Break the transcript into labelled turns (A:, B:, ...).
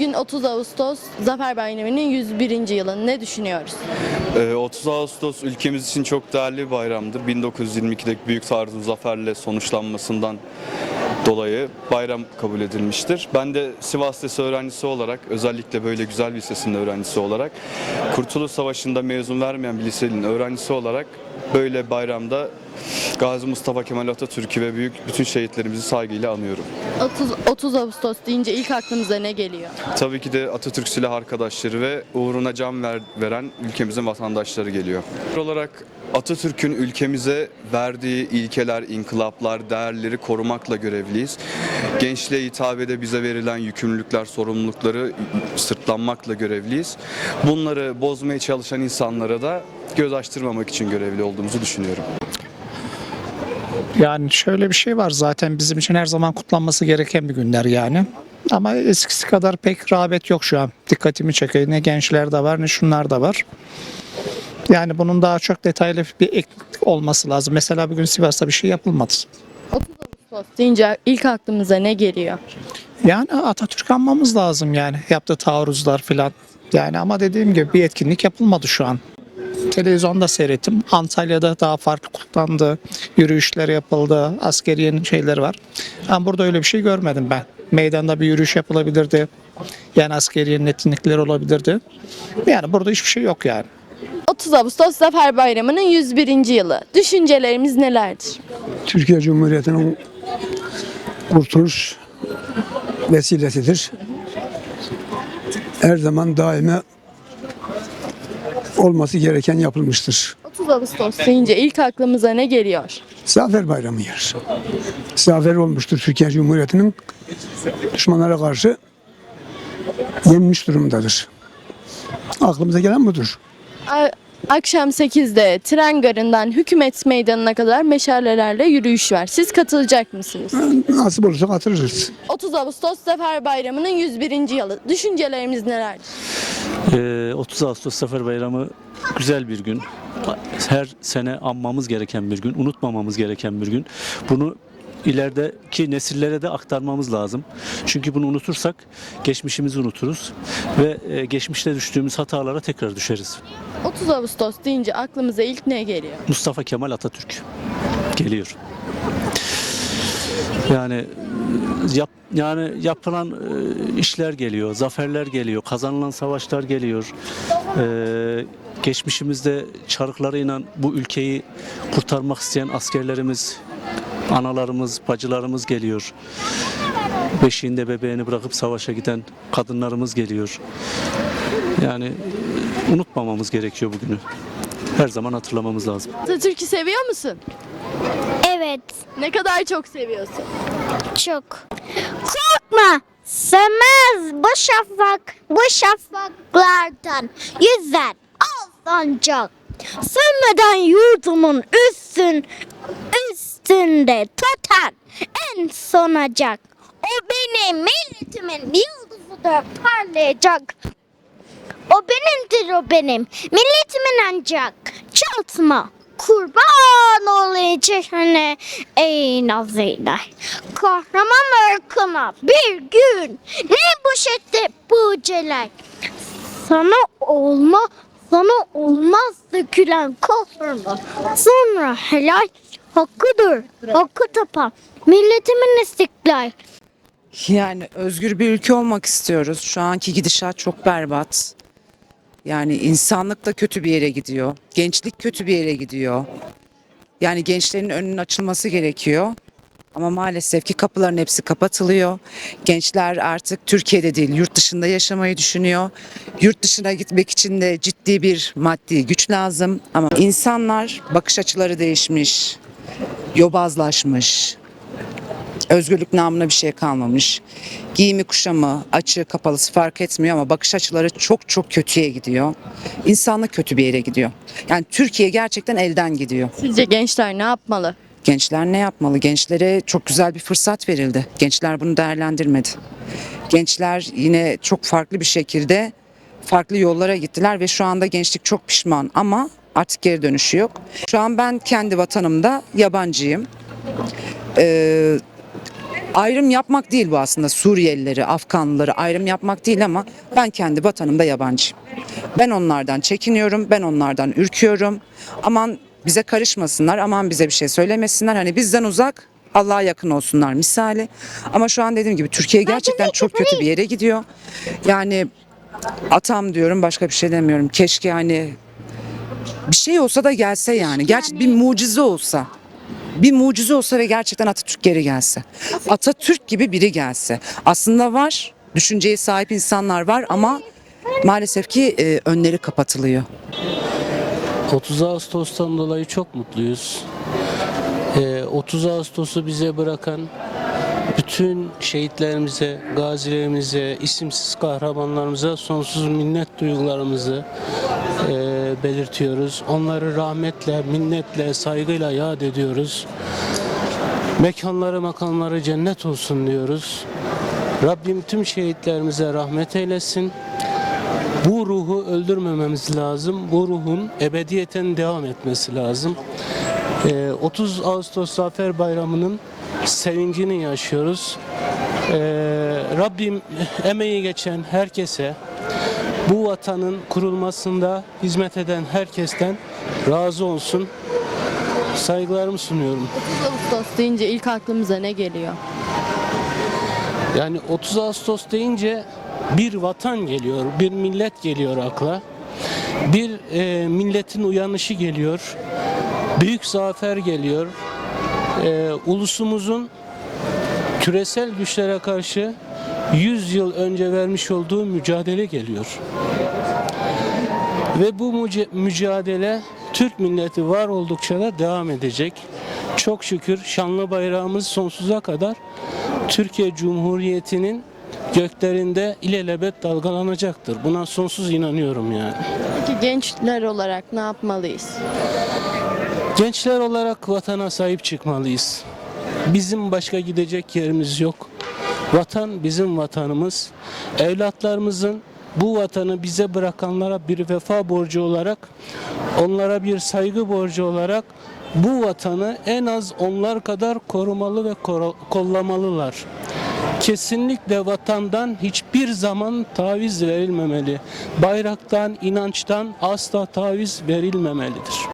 A: Bugün 30 Ağustos Zafer Bayramı'nın 101. yılı. Ne düşünüyoruz?
B: Ee, 30 Ağustos ülkemiz için çok değerli bir bayramdır. 1922'deki Büyük Taarruzun zaferle sonuçlanmasından dolayı bayram kabul edilmiştir. Ben de Sivas Lisesi öğrencisi olarak, özellikle böyle güzel bir lisesinin öğrencisi olarak, Kurtuluş Savaşı'nda mezun vermeyen bir lisenin öğrencisi olarak böyle bayramda Gazi Mustafa Kemal Atatürk'ü ve büyük bütün şehitlerimizi saygıyla anıyorum.
A: 30, 30 Ağustos deyince ilk aklınıza ne geliyor?
B: Tabii ki de Atatürk silah arkadaşları ve uğruna can ver- veren ülkemizin vatandaşları geliyor. olarak Atatürk'ün ülkemize verdiği ilkeler, inkılaplar, değerleri korumakla görevliyiz. Gençliğe hitabede bize verilen yükümlülükler, sorumlulukları sırtlanmakla görevliyiz. Bunları bozmaya çalışan insanlara da göz açtırmamak için görevli olduğumuzu düşünüyorum.
C: Yani şöyle bir şey var zaten bizim için her zaman kutlanması gereken bir günler yani. Ama eskisi kadar pek rağbet yok şu an. Dikkatimi çekiyor. Ne gençler de var ne şunlar da var. Yani bunun daha çok detaylı bir eklilik olması lazım. Mesela bugün Sivas'ta bir şey yapılmadı.
A: 30 Ağustos deyince ilk aklımıza ne geliyor?
C: Yani Atatürk anmamız lazım yani. Yaptığı taarruzlar filan. Yani ama dediğim gibi bir etkinlik yapılmadı şu an. Televizyonda seyrettim. Antalya'da daha farklı kutlandı. Yürüyüşler yapıldı. Askeriyenin şeyleri var. Ama burada öyle bir şey görmedim ben. Meydanda bir yürüyüş yapılabilirdi. Yani askeriyenin etkinlikleri olabilirdi. Yani burada hiçbir şey yok yani.
A: 30 Ağustos Zafer Bayramı'nın 101. yılı. Düşüncelerimiz nelerdir?
D: Türkiye Cumhuriyeti'nin kurtuluş vesilesidir. Her zaman daime olması gereken yapılmıştır.
A: 30 Ağustos deyince ilk aklımıza ne geliyor?
D: Zafer Bayramı yer. Zafer olmuştur Türkiye Cumhuriyeti'nin düşmanlara karşı yenmiş durumdadır. Aklımıza gelen budur.
A: A- Akşam 8'de tren garından hükümet meydanına kadar meşalelerle yürüyüş var. Siz katılacak mısınız?
D: Nasip olursa katılırız.
A: 30 Ağustos Zafer Bayramı'nın 101. yılı. Düşüncelerimiz nelerdir?
E: Ee, 30 Ağustos Zafer Bayramı güzel bir gün. Her sene anmamız gereken bir gün, unutmamamız gereken bir gün. Bunu ilerideki nesillere de aktarmamız lazım. Çünkü bunu unutursak geçmişimizi unuturuz ve e, geçmişte düştüğümüz hatalara tekrar düşeriz.
A: 30 Ağustos deyince aklımıza ilk ne geliyor?
E: Mustafa Kemal Atatürk geliyor. Yani yap, yani yapılan e, işler geliyor, zaferler geliyor, kazanılan savaşlar geliyor. E, geçmişimizde çarıklarıyla bu ülkeyi kurtarmak isteyen askerlerimiz, analarımız, bacılarımız geliyor. Beşiğinde bebeğini bırakıp savaşa giden kadınlarımız geliyor. Yani unutmamamız gerekiyor bugünü. Her zaman hatırlamamız lazım.
A: Atatürk'ü seviyor musun?
F: Evet,
A: Ne kadar çok seviyorsun?
F: çok. Korkma, sönmez bu şafak, bu şafaklardan yüzer al sancak. Sönmeden yurdumun üstün, üstünde tutar en sonacak. O benim milletimin yıldızıdır parlayacak. O benimdir o benim. Milletimin ancak. Çaltma. Kurban olacak hani ey nazıyla. Kahraman ırkına bir gün ne boşetti bu celal. Sana olma sana olmaz dökülen kahraman. Sonra helal hakkıdır. Hakkı tapan milletimin istiklal.
G: Yani özgür bir ülke olmak istiyoruz. Şu anki gidişat çok berbat. Yani insanlık da kötü bir yere gidiyor. Gençlik kötü bir yere gidiyor. Yani gençlerin önünün açılması gerekiyor. Ama maalesef ki kapıların hepsi kapatılıyor. Gençler artık Türkiye'de değil yurt dışında yaşamayı düşünüyor. Yurt dışına gitmek için de ciddi bir maddi güç lazım. Ama insanlar bakış açıları değişmiş, yobazlaşmış, özgürlük namına bir şey kalmamış. Giyimi kuşamı, açığı kapalısı fark etmiyor ama bakış açıları çok çok kötüye gidiyor. İnsanlık kötü bir yere gidiyor. Yani Türkiye gerçekten elden gidiyor.
A: Sizce gençler ne yapmalı?
G: Gençler ne yapmalı? Gençlere çok güzel bir fırsat verildi. Gençler bunu değerlendirmedi. Gençler yine çok farklı bir şekilde farklı yollara gittiler ve şu anda gençlik çok pişman ama artık geri dönüşü yok. Şu an ben kendi vatanımda yabancıyım. Ee, ayrım yapmak değil bu aslında Suriyelileri, Afganlıları ayrım yapmak değil ama ben kendi vatanımda yabancıyım. Ben onlardan çekiniyorum, ben onlardan ürküyorum. Aman bize karışmasınlar, aman bize bir şey söylemesinler. Hani bizden uzak, Allah'a yakın olsunlar misali. Ama şu an dediğim gibi Türkiye gerçekten çok kötü bir yere gidiyor. Yani atam diyorum başka bir şey demiyorum. Keşke hani bir şey olsa da gelse yani. Gerçi bir mucize olsa. Bir mucize olsa ve gerçekten Atatürk geri gelse. Atatürk gibi biri gelse. Aslında var, düşünceye sahip insanlar var ama maalesef ki e, önleri kapatılıyor.
H: 30 Ağustos'tan dolayı çok mutluyuz. Ee, 30 Ağustos'u bize bırakan bütün şehitlerimize, gazilerimize, isimsiz kahramanlarımıza sonsuz minnet duygularımızı e, belirtiyoruz. Onları rahmetle, minnetle, saygıyla yad ediyoruz. Mekanları makamları cennet olsun diyoruz. Rabbim tüm şehitlerimize rahmet eylesin. Bu ruhu öldürmememiz lazım. Bu ruhun ebediyeten devam etmesi lazım. Ee, 30 Ağustos Zafer Bayramı'nın sevincini yaşıyoruz. Ee, Rabbim emeği geçen herkese, bu vatanın kurulmasında hizmet eden herkesten razı olsun. Saygılarımı sunuyorum.
A: 30 Ağustos deyince ilk aklımıza ne geliyor?
H: Yani 30 Ağustos deyince bir vatan geliyor, bir millet geliyor akla. Bir e, milletin uyanışı geliyor. Büyük zafer geliyor. E, ulusumuzun küresel güçlere karşı 100 yıl önce vermiş olduğu mücadele geliyor. Ve bu mücadele Türk milleti var oldukça da devam edecek. Çok şükür şanlı bayrağımız sonsuza kadar Türkiye Cumhuriyeti'nin göklerinde ilelebet dalgalanacaktır. Buna sonsuz inanıyorum yani.
A: Peki gençler olarak ne yapmalıyız?
H: Gençler olarak vatana sahip çıkmalıyız. Bizim başka gidecek yerimiz yok. Vatan bizim vatanımız. Evlatlarımızın bu vatanı bize bırakanlara bir vefa borcu olarak, onlara bir saygı borcu olarak bu vatanı en az onlar kadar korumalı ve kollamalılar. Kesinlikle vatandan hiçbir zaman taviz verilmemeli. Bayraktan, inançtan asla taviz verilmemelidir.